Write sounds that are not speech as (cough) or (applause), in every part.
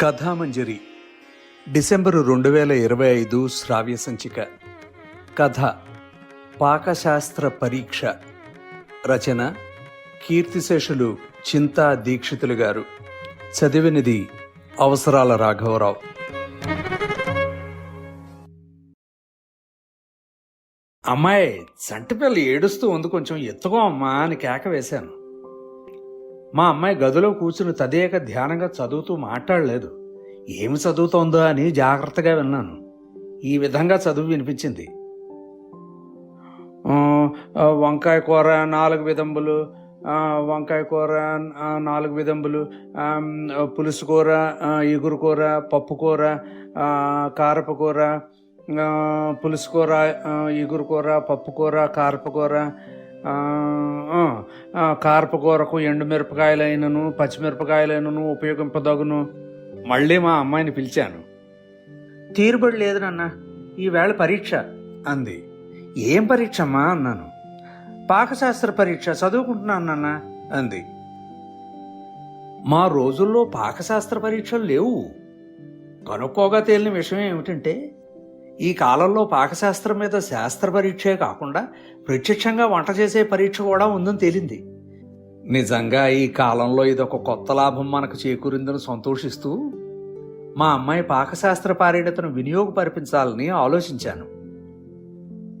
కథామంజరి. December రెండు వేల ఇరవై ఐదు శ్రావ్య సంచిక. కథ పాకశాస్త్ర పరీక్ష. రచన కీర్తిశేషులు చింతా దీక్షితులు గారు. చదివినది అవసరాల రాఘవరావు. అమ్మాయి చంటిపిల్ల ఏడుస్తూ ఉంది కొంచెం ఎత్తుకో అమ్మా అని కేక వేశాను. మా అమ్మాయి గదిలో కూర్చుని తదేక ధ్యానంగా చదువుతూ మాట్లాడలేదు. ఏమి చదువుతోందో అని జాగ్రత్తగా విన్నాను. ఈ విధంగా చదువు వినిపించింది. వంకాయ కూర నాలుగు విధంబులు వంకాయ కూర నాలుగు విధంబులు పులుసు కూర ఎగురు కూర పప్పు కూర కారపు కూర పులుసు కూర ఎగురు కూర పప్పు కూర కారపు కూర ఆ, ఆ, ఆ, కారపు కూరకు ఎండుమిరపకాయలైనను పచ్చిమిరపకాయలైనను ఉపయోగింపదగును. మళ్ళీ మా అమ్మాయిని పిలిచాను. తీరుబడి లేదు నాన్న ఈవేళ పరీక్ష. అంది. ఏం పరీక్ష అమ్మా అన్నాను. పాకశాస్త్ర పరీక్ష చదువుకుంటున్నాను నాన్న. అంది. మా రోజుల్లో పాకశాస్త్ర పరీక్షలు లేవు. కనుక్కోగా తేలిన విషయం ఏమిటంటే ఈ కాలంలో పాకశాస్త్రం మీద శాస్త్ర పరీక్షే కాకుండా ప్రత్యక్షంగా వంట చేసే పరీక్ష కూడా ఉందని తేలింది. నిజంగా ఈ కాలంలో ఇదొక కొత్త లాభం మనకు చేకూరిందని సంతోషిస్తూ మా అమ్మాయి పాకశాస్త్ర పారేణతను వినియోగపరిపించాలని ఆలోచించాను.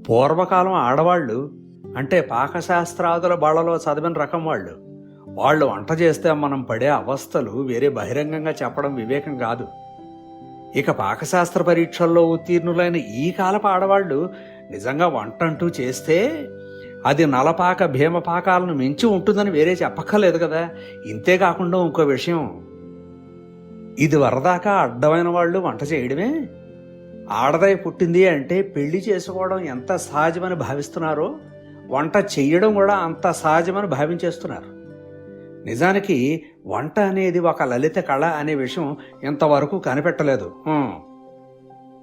పూర్వకాలం ఆడవాళ్ళు అంటే పాకశాస్త్రాదుల బళ్ళలో చదివిన రకం వాళ్ళు వాళ్ళు వంట చేస్తే మనం పడే అవస్థలు వేరే బహిరంగంగా చెప్పడం వివేకం కాదు. ఇక పాకశాస్త్ర పరీక్షల్లో ఉత్తీర్ణులైన ఈ కాలపు ఆడవాళ్ళు నిజంగా వంట అంటూ చేస్తే అది నలపాక భీమపాకాలను మించి ఉంటుందని వేరే చెప్పక్కర్లేదు కదా. ఇంతే కాకుండా ఇంకో విషయం. ఇది వరదాకా అడ్డమైన వాళ్ళు వంట చేయడమే. ఆడదై పుట్టింది అంటే పెళ్ళి చేసుకోవడం ఎంత సహజమని భావిస్తున్నారో వంట చెయ్యడం కూడా అంత సహజమని భావించేస్తున్నారు. నిజానికి వంట అనేది ఒక లలిత కళ అనే విషయం ఇంతవరకు కనిపెట్టలేదు.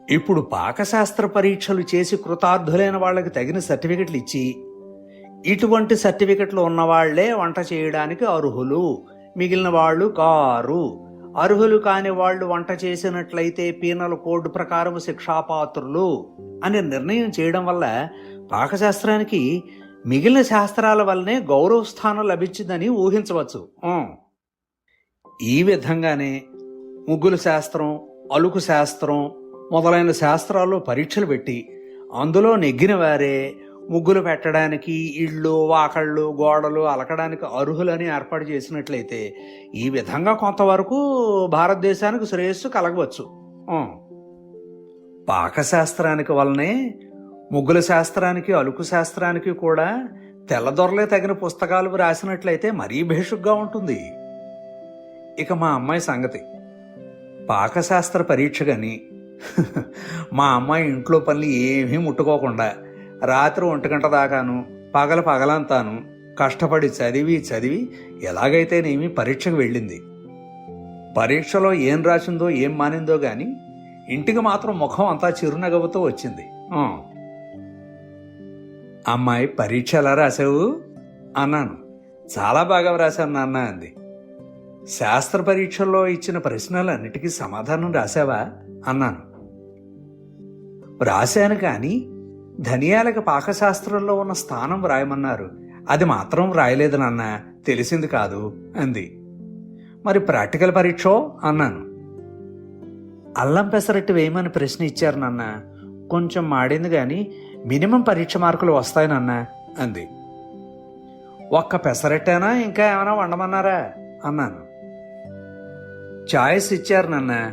ఇప్పుడు పాకశాస్త్ర పరీక్షలు చేసి కృతార్థులైన వాళ్ళకి తగిన సర్టిఫికెట్లు ఇచ్చి ఇటువంటి సర్టిఫికెట్లు ఉన్నవాళ్ళే వంట చేయడానికి అర్హులు. మిగిలిన వాళ్ళు కారు. అర్హులు కాని వాళ్ళు వంట చేసినట్లయితే పీనల్ కోడ్ ప్రకారం శిక్షాపాత్రులు అని నిర్ణయం చేయడం వల్ల పాకశాస్త్రానికి మిగిలిన శాస్త్రాల వల్లనే గౌరవ స్థానం లభించిందని ఊహించవచ్చు. ఈ విధంగానే ముగ్గుల శాస్త్రం అలుకు శాస్త్రం మొదలైన శాస్త్రాల్లో పరీక్షలు పెట్టి అందులో నెగ్గిన వారే ముగ్గులు పెట్టడానికి ఇళ్ళు వాకళ్ళు గోడలు అలకడానికి అర్హులని ఏర్పాటు చేసినట్లయితే ఈ విధంగా కొంతవరకు భారతదేశానికి శ్రేయస్సు కలగవచ్చు. పాకశాస్త్రానికి వల్లనే ముగ్గుల శాస్త్రానికి అలుకు శాస్త్రానికి కూడా తెల్లదొరలే తగిన పుస్తకాలు రాసినట్లయితే మరీ భేషుగ్గా ఉంటుంది. ఇక మా అమ్మాయి సంగతి. పాకశాస్త్ర పరీక్ష కానీ (laughs) మా అమ్మాయి ఇంట్లో పనులు ఏమీ ముట్టుకోకుండా రాత్రి ఒంటిగంట దాకాను పగల పగలంతాను కష్టపడి చదివి చదివి ఎలాగైతేనేమి పరీక్షకు వెళ్ళింది. పరీక్షలో ఏం రాసిందో ఏం మానిందో కానీ ఇంటికి మాత్రం ముఖం అంతా చిరునగవుతో వచ్చింది. అమ్మాయి పరీక్ష ఎలా రాసావు? అన్నాను. చాలా బాగా రాశాను నాన్న అంది. శాస్త్ర పరీక్షల్లో ఇచ్చిన ప్రశ్నలన్నిటికీ సమాధానం రాశావా అన్నాను. రాశాను కానీ ధనియాలకు పాకశాస్త్రంలో ఉన్న స్థానం వ్రాయమన్నారు. అది మాత్రం రాయలేదు నాన్న. తెలిసింది కాదు అంది. మరి ప్రాక్టికల్ పరీక్ష? అన్నాను. అల్లం పెసరట్టు వేయమని ప్రశ్న ఇచ్చారు నాన్న. కొంచెం మాడింది కానీ మినిమం పరీక్ష మార్కులు వస్తాయి నాన్న. అంది. ఒక్క పెసరట్టేనా? ఇంకా ఏమైనా వండమన్నారా? అన్నాను. చాయిస్ ఇచ్చారు నాన్న.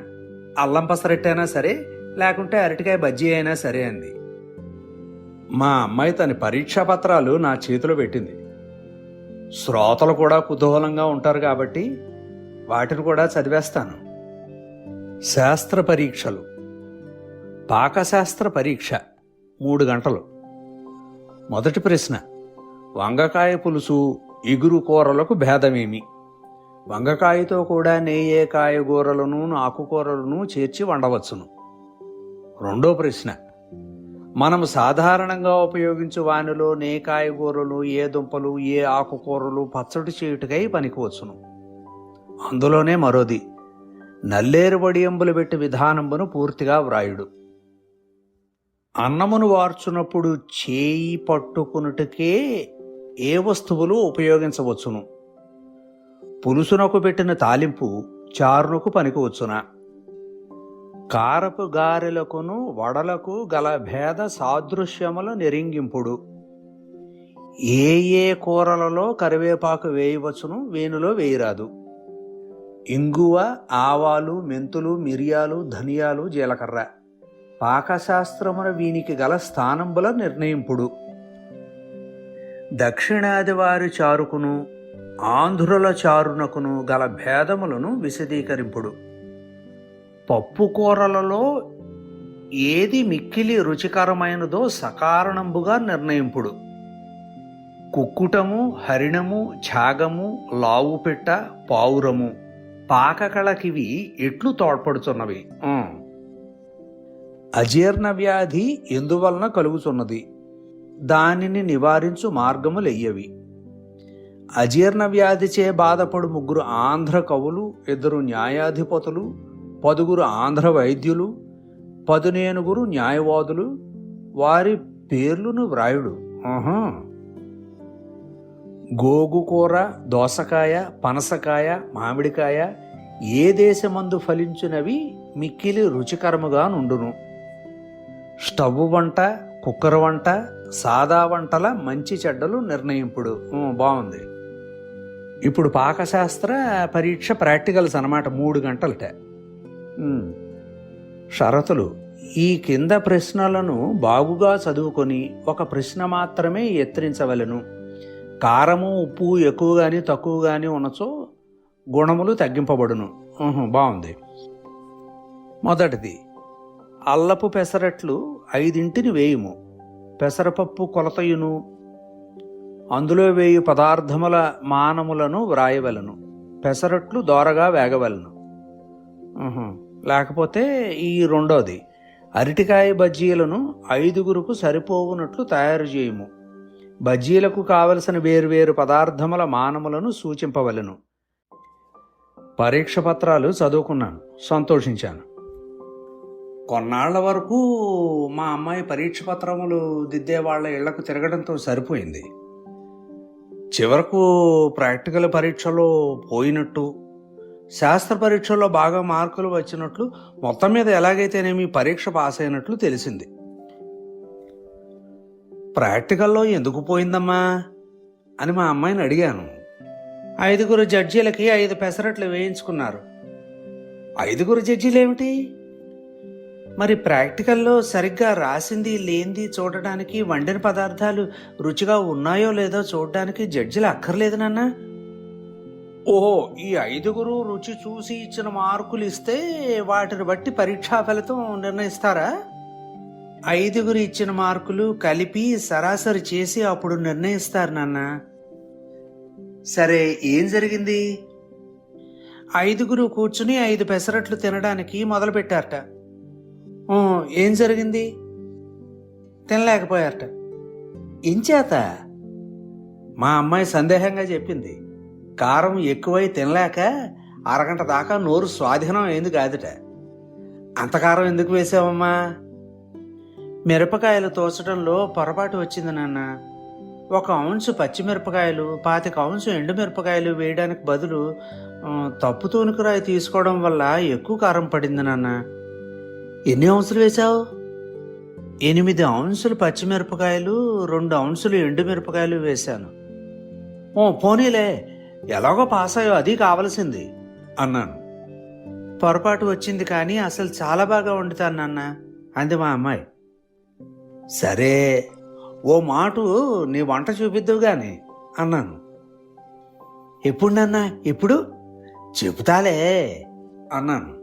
అల్లం పెసరట్టైనా సరే లేకుంటే అరటికాయ బజ్జీ అయినా సరే అంది. మా అమ్మాయి తన పరీక్షా పత్రాలు నా చేతిలో పెట్టింది. శ్రోతలు కూడా కుతూహలంగా ఉంటారు కాబట్టి వాటిని కూడా చదివేస్తాను. శాస్త్ర పరీక్షలు. పాకశాస్త్ర పరీక్ష. మూడు గంటలు. మొదటి ప్రశ్న వంగకాయ పులుసు ఇగురు కూరలకు భేదమేమి? వంగకాయతో కూడా నెయ్యే కాయగూరలను ఆకుకూరలను చేర్చి వండవచ్చును. రెండో ప్రశ్న మనం సాధారణంగా ఉపయోగించు వానిలో నే కాయగూరలు ఏ దుంపలు ఏ ఆకుకూరలు పచ్చడి చేయుటకై పనికివచ్చును. అందులోనే మరోది నల్లేరు వడియంబులు పెట్టి విధానంబును పూర్తిగా వ్రాయుడు. అన్నమును వార్చునప్పుడు చేయి పట్టుకునుటకే ఏ వస్తువులు ఉపయోగించవచ్చును? పులుసునకు పెట్టిన తాలింపు చారునకు పనికివచ్చునా? కారపు గారెలకును వడలకు గల భేద సాదృశ్యముల నెరింగింపుడు ఏ ఏ కూరలలో కరివేపాకు వేయవచ్చును వేణులో వేయరాదు. ఇంగువ ఆవాలు మెంతులు మిరియాలు ధనియాలు జీలకర్ర పాకశాస్త్రమున వీనికి గల స్థానంబుల నిర్ణయింపుడు. దక్షిణాది వారి చారుకును ఆంధ్రుల చారునకును గల భేదములను విశదీకరింపుడు. పప్పు కూరలలో ఏది మిక్కిలి రుచికరమైనదో సకారణంబుగా నిర్ణయింపుడు. కుక్కుటము హరిణము ఛాగము లావుపెట్ట పావురము పాకకళకివి ఎట్లు తోడ్పడుతున్నవి అజీర్ణ వ్యాధి ఎందువలన కలుగుతున్నది దానిని నివారించు మార్గములెయ్యవి. అజీర్ణ వ్యాధిచే బాధపడు ముగ్గురు ఆంధ్ర కవులు ఇద్దరు న్యాయాధిపతులు పదుగురు ఆంధ్ర వైద్యులు పదునేనుగురు న్యాయవాదులు వారి పేర్లును వ్రాయుడు. గోగుకూర దోసకాయ పనసకాయ మామిడికాయ ఏ దేశమందు ఫలించినవి మిక్కిలి రుచికరముగా నుండును. స్టవ్ వంట కుక్కర్ వంట సాదా వంటల మంచి చెడ్డలు నిర్ణయింపుడు. బాగుంది ఇప్పుడు పాకశాస్త్ర పరీక్ష ప్రాక్టికల్స్ అనమాట మూడు గంటలట షరతులు. ఈ కింద ప్రశ్నలను బాగుగా చదువుకొని ఒక ప్రశ్న మాత్రమే ఎత్తిరించవలను. కారము ఉప్పు ఎక్కువ కానీ తక్కువ కానీ ఉన్నచో గుణములు తగ్గింపబడును. బాగుంది మొదటిది. అల్లపు పెసరట్లు ఐదింటిని వేయుము. పెసరపప్పు కొలతయును. అందులో వేయు పదార్థముల మానములను వ్రాయవలను. పెసరట్లు దోరగా వేగవలను. లేకపోతే ఈ రెండోది. అరటికాయ బజ్జీలను ఐదుగురుకు సరిపోవునట్లు తయారు చేయము. బజ్జీలకు కావలసిన వేర్వేరు పదార్థముల మానములను సూచింపవలెను. పరీక్ష పత్రాలు చదువుకున్నాను. సంతోషించాను. కొన్నాళ్ళ వరకు మా అమ్మాయి పరీక్ష పత్రములు దిద్దే వాళ్ళ ఇళ్ళకు తిరగడంతో సరిపోయింది. చివరకు ప్రాక్టికల్ పరీక్షలో పోయినట్టు శాస్త్ర పరీక్షల్లో బాగా మార్కులు వచ్చినట్లు మొత్తం మీద ఎలాగైతేనేమి పరీక్ష పాస్ అయినట్లు తెలిసింది. ప్రాక్టికల్లో ఎందుకు పోయిందమ్మా అని మా అమ్మాయిని అడిగాను. ఐదుగురు జడ్జీలకి ఐదు పెసరట్లు వేయించుకున్నారు. ఐదుగురు జడ్జీలేమిటి? మరి ప్రాక్టికల్లో సరిగ్గా రాసింది లేంది చూడడానికి వండిన పదార్థాలు రుచిగా ఉన్నాయో లేదో చూడడానికి జడ్జిలు అక్కర్లేదు నాన్న. ఓహో ఈ ఐదుగురు రుచి చూసి ఇచ్చిన మార్కులు ఇస్తే వాటిని బట్టి పరీక్షా ఫలితం నిర్ణయిస్తారా? ఐదుగురు ఇచ్చిన మార్కులు కలిపి సరాసరి చేసి అప్పుడు నిర్ణయిస్తారు నాన్న. సరే ఏం జరిగింది? ఐదుగురు కూర్చుని ఐదు పెసరట్లు తినడానికి మొదలుపెట్టారట. "ఊ, ఏం జరిగింది? తినలేకపోయారట. ఇంచేత మా అమ్మాయి సందేహంగా చెప్పింది. కారం ఎక్కువై తినలేక అరగంట దాకా నోరు స్వాధీనం అయింది కాదుట. అంత కారం ఎందుకు వేసావమ్మా? మిరపకాయలు తోచడంలో పొరపాటు వచ్చింది నాన్న. ఒక అవున్సు పచ్చిమిరపకాయలు పాతిక ఔన్సు ఎండుమిరపకాయలు వేయడానికి బదులు తప్పు తూనుకురాయి తీసుకోవడం వల్ల ఎక్కువ కారం పడింది నాన్న. ఎన్ని ఔన్సులు వేశావు? ఎనిమిది ఔన్సులు పచ్చిమిరపకాయలు రెండు ఔన్సులు ఎండుమిరపకాయలు వేశాను. ఓ పోనీలే ఎలాగో పాస్ అయ్యో అది కావలసింది అన్నాను. పొరపాటు వచ్చింది కానీ అసలు చాలా బాగా వండుతాను నాన్న అంది మా అమ్మాయి. సరే ఓ మాటు నీ వంట చూపిద్దువు గాని అన్నాను. ఎప్పుడు నాన్న ఎప్పుడు? చెబుతాలే అన్నాను.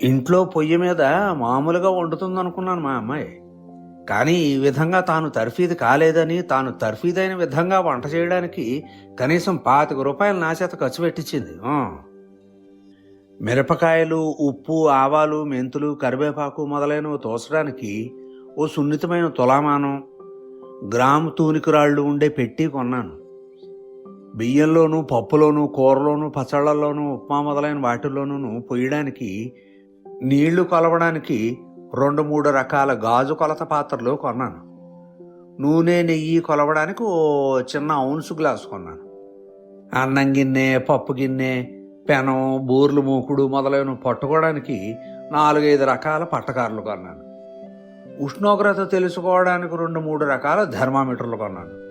ఇంట్లో పొయ్యి మీద మామూలుగా వండుతుందనుకున్నాను మా అమ్మాయి. కానీ ఈ విధంగా తాను తర్ఫీదు కాలేదని తాను తర్ఫీదైన విధంగా వంట చేయడానికి కనీసం పాతిక రూపాయలు నా చేత ఖర్చు పెట్టించింది. మిరపకాయలు ఉప్పు ఆవాలు మెంతులు కరివేపాకు మొదలైనవి తోసడానికి ఓ సున్నితమైన తులామానం గ్రాము తూనికురాళ్ళు ఉండే పెట్టి కొన్నాను. బియ్యంలోనూ పప్పులోనూ కూరలోనూ పచ్చళ్ళల్లోనూ ఉప్మా మొదలైన వాటిల్లోనూ పొయ్యడానికి నీళ్ళు కొలవడానికి రెండు మూడు రకాల గాజు కొలత పాత్రలు కొన్నాను. నూనె నెయ్యి కొలవడానికి ఓ చిన్న ఔన్సు గ్లాస్ కొన్నాను. అన్నం గిన్నె పప్పు గిన్నె పెనం బూర్లు మూకుడు మొదలైన పట్టుకోవడానికి నాలుగైదు రకాల పట్టకారులు కొన్నాను. ఉష్ణోగ్రత తెలుసుకోవడానికి రెండు మూడు రకాల థర్మామీటర్లు కొన్నాను.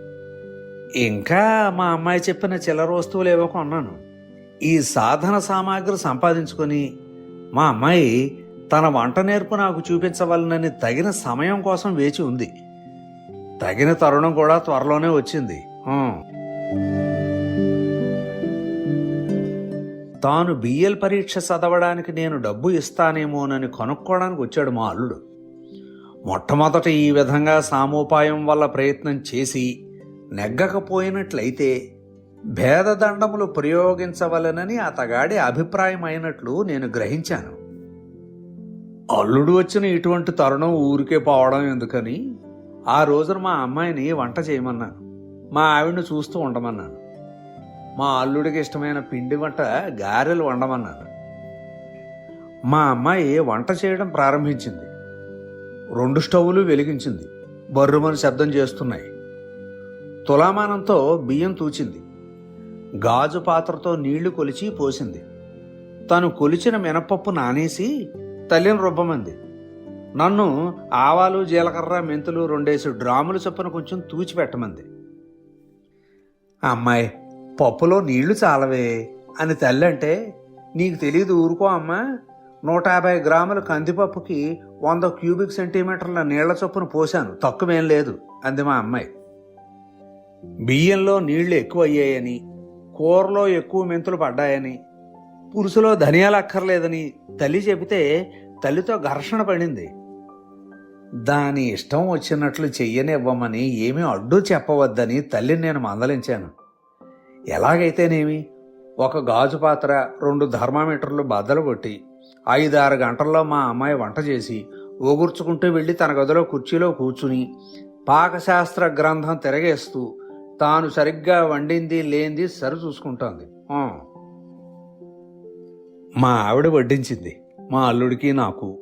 ఇంకా మా అమ్మాయి చెప్పిన చిల్లర వస్తువులు ఏవో కొన్నాను. ఈ సాధన సామాగ్రి సంపాదించుకొని మా అమ్మాయి తన వంట నేర్పు నాకు చూపించవలనని తగిన సమయం కోసం వేచి ఉంది. తగిన తరుణం కూడా త్వరలోనే వచ్చింది. తాను బిఎల్ పరీక్ష చదవడానికి నేను డబ్బు ఇస్తానేమోనని కనుక్కోవడానికి వచ్చాడు మా అల్లుడు. మొట్టమొదట ఈ విధంగా సామోపాయం వల్ల ప్రయత్నం చేసి నెగ్గకపోయినట్లయితే భేదదండములు ప్రయోగించవలనని అతగాడి అభిప్రాయం అయినట్లు నేను గ్రహించాను. అల్లుడు వచ్చిన ఇటువంటి తరుణం ఊరికే పోవడం ఎందుకని ఆ రోజున మా అమ్మాయిని వంట చేయమన్నాను. మా ఆవిడని చూస్తూ ఉండమన్నాను. మా అల్లుడికి ఇష్టమైన పిండి వంట గారెలు వండమన్నాను. మా అమ్మాయి వంట చేయడం ప్రారంభించింది. రెండు స్టవ్లు వెలిగించింది. బర్రుమని శబ్దం చేస్తున్నాయి. తులామానంతో బియ్యం తూచింది. గాజు పాత్రతో నీళ్ళు కొలిచి పోసింది. తను కొలిచిన మినపప్పు నానేసి తల్లిని రుబ్బమంది. నన్ను ఆవాలు జీలకర్ర మెంతులు రెండేసి డ్రాములు చొప్పున కొంచెం తూచిపెట్టమంది అమ్మాయి పప్పులో నీళ్ళు చాలవే అని తల్లి అంటే నీకు తెలియదు ఊరుకో అమ్మా. నూట యాభై గ్రాముల కందిపప్పుకి వంద క్యూబిక్ సెంటీమీటర్ల నీళ్ళ చొప్పున పోశాను. తక్కువేం లేదు అంది మా అమ్మాయి. బియ్యంలో నీళ్ళు ఎక్కువ అయ్యాయని కూరలో ఎక్కువ మెంతులు పడ్డాయని పురుషులో ధనియాలు అక్కర్లేదని తల్లి చెబితే తల్లితో ఘర్షణ పడింది. దాని ఇష్టం వచ్చినట్లు చెయ్యనివ్వమని ఏమీ అడ్డు చెప్పవద్దని తల్లిని నేను మందలించాను. ఎలాగైతేనేమి? ఒక గాజు పాత్ర రెండు థర్మామీటర్లు బద్దలు కొట్టి ఐదారు గంటల్లో మా అమ్మాయి వంట చేసి ఓగుర్చుకుంటూ వెళ్ళి తన గదిలో కుర్చీలో కూర్చుని పాకశాస్త్ర గ్రంథం తిరగేస్తూ తాను సరిగ్గా వండింది లేనిది సరి చూసుకుంటోంది. మా ఆవిడ వడ్డించింది మా అల్లుడికి నాకు.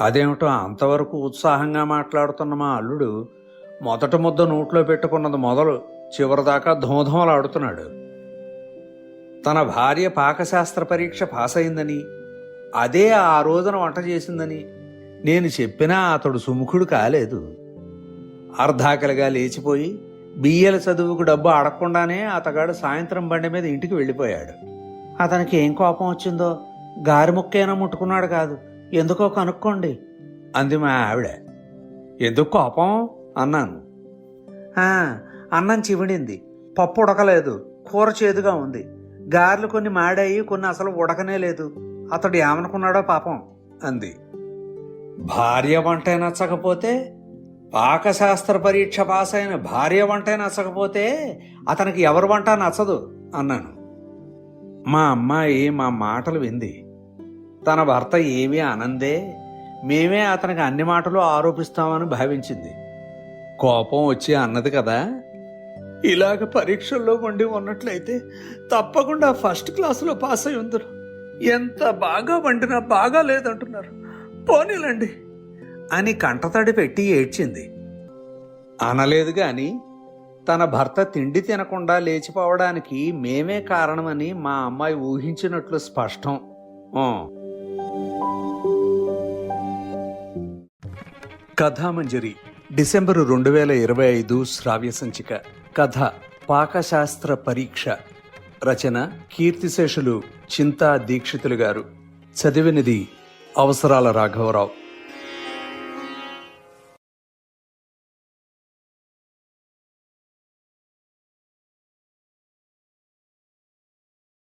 అదేమిటో అంతవరకు ఉత్సాహంగా మాట్లాడుతున్న మా అల్లుడు మొదట ముద్ద నోట్లో పెట్టుకున్నది మొదలు చివరిదాకా ధూమధూమలాడుతున్నాడు తన భార్య పాకశాస్త్ర పరీక్ష పాస్ అయిందని అదే ఆ రోజున వంట చేసిందని నేను చెప్పినా అతడు సుముఖుడు కాలేదు. అర్ధాకలిగా లేచిపోయి బియ్యల చదువుకు డబ్బు అడగకుండానే అతగాడు సాయంత్రం బండి మీద ఇంటికి వెళ్ళిపోయాడు. అతనికి ఏం కోపం వచ్చిందో? గారి ముక్కైనా ముట్టుకున్నాడు కాదు. ఎందుకో కనుక్కోండి. అంది మా ఆవిడ. ఎందుకు కోపం? అన్నాను. "ఆ, అన్నం చివిడింది పప్పు ఉడకలేదు. కూర చేదుగా ఉంది. గారెలు కొన్ని మాడాయి కొన్ని అసలు ఉడకనే లేదు. అతడు ఏమనుకున్నాడో పాపం. అంది. భార్య వంటే నచ్చకపోతే పాకశాస్త్ర పరీక్ష పాస్ అయిన భార్య వంట నచ్చకపోతే అతనికి ఎవరి వంట నచ్చదు అన్నాను. మా అమ్మాయి మా మాటలు వింది. తన భర్త ఏమీ అనందే మేమే అతనికి అన్ని మాటలు ఆరోపిస్తామని భావించింది. కోపం వచ్చి అన్నది కదా ఇలాగ పరీక్షల్లో ఉండి ఉన్నట్లయితే తప్పకుండా ఫస్ట్ క్లాసులో పాస్ అయి ఉందరు. ఎంత బాగా వండినా బాగా లేదంటున్నారు. పోనీలండి. అని కంటతడి పెట్టి ఏడ్చింది. అనలేదు గాని తన భర్త తిండి తినకుండా లేచిపోవడానికి మేమే కారణమని మా అమ్మాయి ఊహించినట్లు స్పష్టం. కథామంజరి డిసెంబర్ రెండు వేల ఇరవై ఐదు శ్రావ్య సంచిక కథ పాకశాస్త్ర పరీక్ష రచన కీర్తిశేషులు చింతా దీక్షితులు గారు. చదివినది అవసరాల రాఘవరావు.